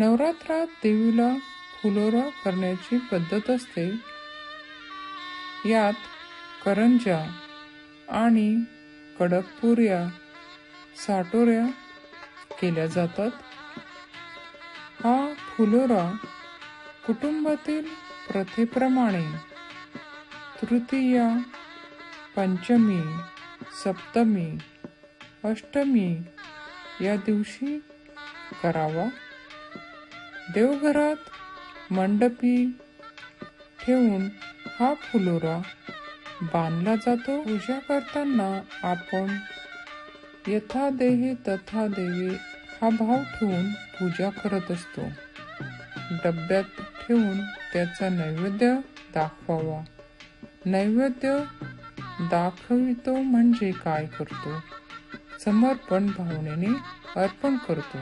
नवरात्रात देवीला फुलोरा करण्याची पद्धत असते. यात करंजा आणि कडकपुऱ्या साटोऱ्या केल्या जातात. हा फुलोरा कुटुंबातील प्रथेप्रमाणे तृतीया पंचमी सप्तमी अष्टमी या दिवशी करावा. देवघरात मंडपी ठेवून हा फुलोरा बांधला जातो. पूजा करताना आपण यथा देहे तथा देवी हा भाव ठेवून पूजा करत असतो. डब्यात ठेवून त्याचा नैवेद्य दाखवावा. नैवेद्य दाखवितो म्हणजे काय करतो? समर्पण भावनेने अर्पण करतो.